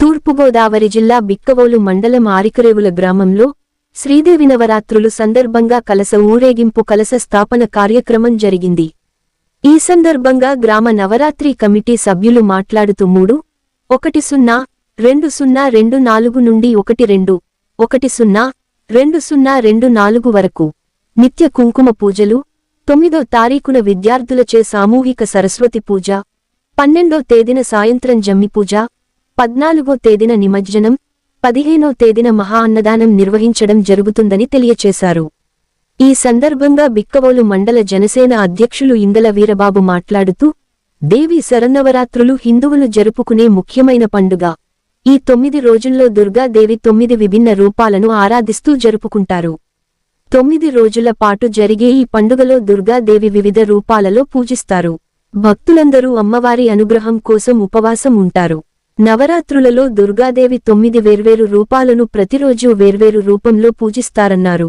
తూర్పుగోదావరి జిల్లా బిక్కవోలు మండలం ఆరికరేవుల గ్రామంలో శ్రీదేవి నవరాత్రులు సందర్భంగా కలస ఊరేగింపు కలస స్థాపన కార్యక్రమం జరిగింది. ఈ సందర్భంగా గ్రామ నవరాత్రి కమిటీ సభ్యులు మాట్లాడుతూ మూడు ఒకటి సున్నా రెండు సున్నా రెండు నాలుగు నుండి ఒకటి రెండు ఒకటి సున్నా రెండు సున్నా రెండు నాలుగు వరకు నిత్య కుంకుమ పూజలు తొమ్మిదో తారీఖున విద్యార్థులచే సామూహిక సరస్వతి పూజ పన్నెండో తేదీన సాయంత్రం జమ్మి పూజ పద్నాలుగో తేదీన నిమజ్జనం పదిహేనో తేదీన మహా అన్నదానం నిర్వహించడం జరుగుతుందని తెలియచేశారు. ఈ సందర్భంగా బిక్కవోలు మండల జనసేన అధ్యక్షులు ఇందల వీరబాబు మాట్లాడుతూ దేవి శరన్నవరాత్రులు హిందువులు జరుపుకునే ముఖ్యమైన పండుగ. ఈ తొమ్మిది రోజుల్లో దుర్గాదేవి తొమ్మిది విభిన్న రూపాలను ఆరాధిస్తూ జరుపుకుంటారు. తొమ్మిది రోజుల పాటు జరిగే ఈ పండుగలో దుర్గాదేవి వివిధ రూపాలలో పూజిస్తారు. భక్తులందరూ అమ్మవారి అనుగ్రహం కోసం ఉపవాసం ఉంటారు. నవరాత్రులలో దుర్గాదేవి తొమ్మిది వేర్వేరు రూపాలను ప్రతిరోజూ వేర్వేరు రూపంలో పూజిస్తారన్నారు.